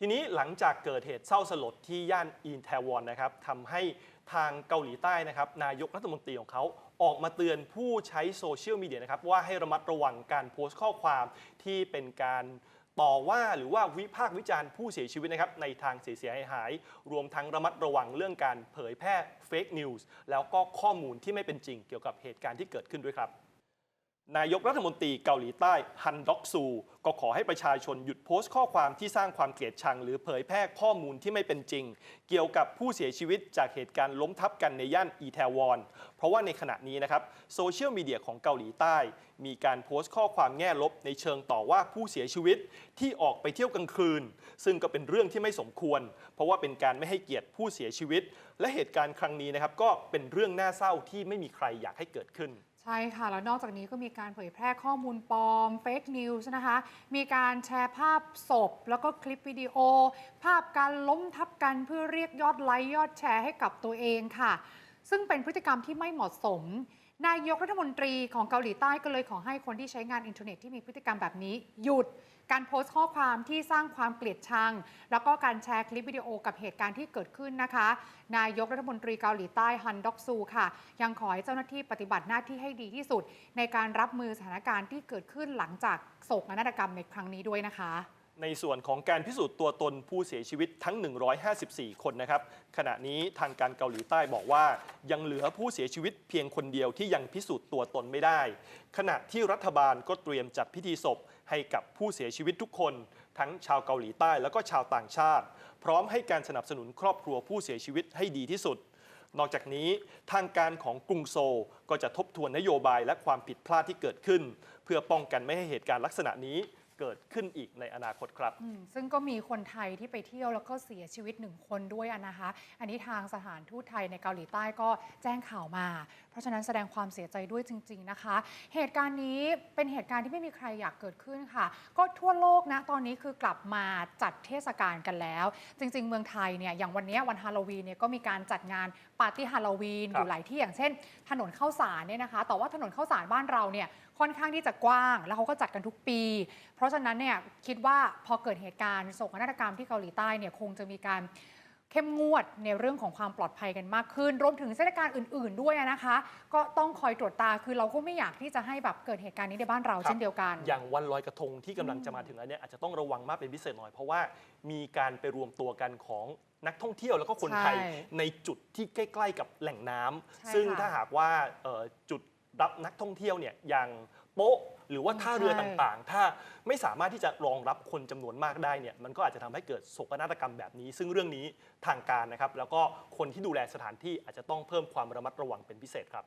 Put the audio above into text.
ทีนี้หลังจากเกิดเหตุเศร้าสลดที่ย่านอินเทวอนนะครับทำให้ทางเกาหลีใต้นะครับนายกรัฐมนตรีของเขาออกมาเตือนผู้ใช้โซเชียลมีเดียนะครับว่าให้ระมัดระวังการโพสต์ข้อความที่เป็นการต่อว่าหรือว่าวิพากษ์วิจารณ์ผู้เสียชีวิตนะครับในทางเสียหายหาย รวมทั้งระมัดระวังเรื่องการเผยแพร่เฟกนิวส์แล้วก็ข้อมูลที่ไม่เป็นจริงเกี่ยวกับเหตุการณ์ที่เกิดขึ้นด้วยครับ นายกรัฐมนตรีเกาหลีใต้ฮันด็อกซู ก็ขอให้ประชาชนหยุดโพสต์ข้อความที่สร้างความเกลียดชัง หรือเผยแพร่ข้อมูลที่ไม่เป็นจริง เกี่ยวกับผู้เสียชีวิตจากเหตุการณ์ล้มทับกันในย่านอีแทวอน เพราะว่าในขณะนี้นะครับโซเชียลมีเดียของเกาหลีใต้มีการโพสต์ข้อความแง่ลบในเชิงต่อว่าผู้เสียชีวิตที่ออกไปเที่ยวกลางคืน ซึ่งก็เป็นเรื่องที่ไม่สมควร เพราะว่าเป็นการไม่ให้เกียรติผู้เสียชีวิต และเหตุการณ์ครั้งนี้นะครับก็เป็นเรื่องน่าเศร้าที่ไม่มีใครอยากให้เกิดขึ้นใช่ค่ะ แล้วนอกจากนี้ก็มีการเผยแพร่ข้อมูลปลอมเฟกนิวส์นะคะ มีการแชร์ภาพศพ แล้วก็คลิปวิดีโอ ภาพการล้มทับกันเพื่อเรียกยอดไลค์ยอดแชร์ให้กับตัวเองค่ะ ซึ่งเป็นพฤติกรรมที่ไม่เหมาะสม นายกรัฐมนตรีของเกาหลีใต้ก็เลยขอให้คนที่ใช้งานอินเทอร์เน็ตที่มีพฤติกรรมแบบนี้ หยุดการโพสต์ข้อความที่สร้างความเกลียดชัง แล้วก็การแชร์คลิปวิดีโอกับเหตุการณ์ที่เกิดขึ้นนะคะ นายกรัฐมนตรีเกาหลีใต้ฮันด็อกซูค่ะ ยังขอให้เจ้าหน้าที่ปฏิบัติหน้าที่ให้ดีที่สุด ในการรับมือสถานการณ์ที่เกิดขึ้นหลังจากโศกนาฏกรรมในครั้งนี้ด้วยนะคะ ในส่วนของการพิสูจน์ตัวตนผู้เสียชีวิตทั้ง 154 คนนะครับ ขณะนี้ทางการเกาหลีใต้บอกว่า ยังเหลือผู้เสียชีวิตเพียงคนเดียวที่ยังพิสูจน์ตัวตนไม่ได้ ขณะที่รัฐบาลก็เตรียมจัดพิธีศพให้กับผู้เสียชีวิตทุกคน ทั้งชาวเกาหลีใต้แล้วก็ชาวต่างชาติ พร้อมให้การสนับสนุนครอบครัวผู้เสียชีวิตให้ดีที่สุดนอกจากนี้ทางการของกรุงโซลก็จะทบทวนนโยบายและความผิดพลาดที่เกิดขึ้น เพื่อป้องกันไม่ให้เหตุการณ์ลักษณะนี้ เกิดขึ้นอีกในอนาคตครับ อืมซึ่งก็มีคนไทยที่ไปเที่ยวแล้วก็เสียชีวิตหนึ่งคนด้วยอะนะคะ อันนี้ทางสถานทูตไทยในเกาหลีใต้ก็แจ้งข่าวมา เพราะฉะนั้นแสดงความเสียใจด้วยจริง ๆนะคะ เหตุการณ์นี้เป็นเหตุการณ์ที่ไม่มีใครอยากเกิดขึ้นค่ะ ก็ทั่วโลกนะตอนนี้คือกลับมาจัดเทศกาลกันแล้ว จริง ๆ เมืองไทยเนี่ยอย่างวันเนี้ยวันฮาโลวีนเนี่ยก็มีการจัดงานปาร์ตี้ฮาโลวีนครับอยู่หลายที่อย่างเช่น ถนนข้าวสารเนี่ยนะคะ แต่ว่าถนนข้าวสารบ้านเราเนี่ย ค่อนข้างที่จะกว้าง แล้วเขาก็จัดกันทุกปี เพราะฉะนั้นเนี่ยคิดว่าพอเกิดเหตุการณ์โศกนาฏกรรมที่เกาหลีใต้เนี่ยคงจะมีการเข้มงวดในเรื่องของความปลอดภัยกันมากขึ้น รวมถึงเทศกาลอื่น ๆ ด้วยนะคะ ก็ต้องคอยตรวจตาคือเราก็ไม่อยากที่จะให้แบบเกิดเหตุการณ์นี้ในบ้านเราครับเช่นเดียวกัน อย่างวันลอยกระทงที่กำลังจะมาถึงแล้วเนี่ยอาจจะต้องระวังมากเป็นพิเศษหน่อย เพราะว่ามีการไปรวมตัวกันของนักท่องเที่ยวแล้วก็คนไทยใช่ในจุดที่ใกล้ ๆ กับแหล่งน้ำใช่ซึ่งค่ะถ้าหากว่าเอ่อจุด รับนักท่องเที่ยวเนี่ยอย่างโป๊ะหรือว่าท่าเรือใช่ต่างๆ ถ้าไม่สามารถที่จะรองรับคนจำนวนมากได้เนี่ยมันก็อาจจะทำให้เกิดโศกนาฏกรรมแบบนี้ ซึ่งเรื่องนี้ทางการนะครับ แล้วก็คนที่ดูแลสถานที่อาจจะต้องเพิ่มความระมัดระวังเป็นพิเศษครับ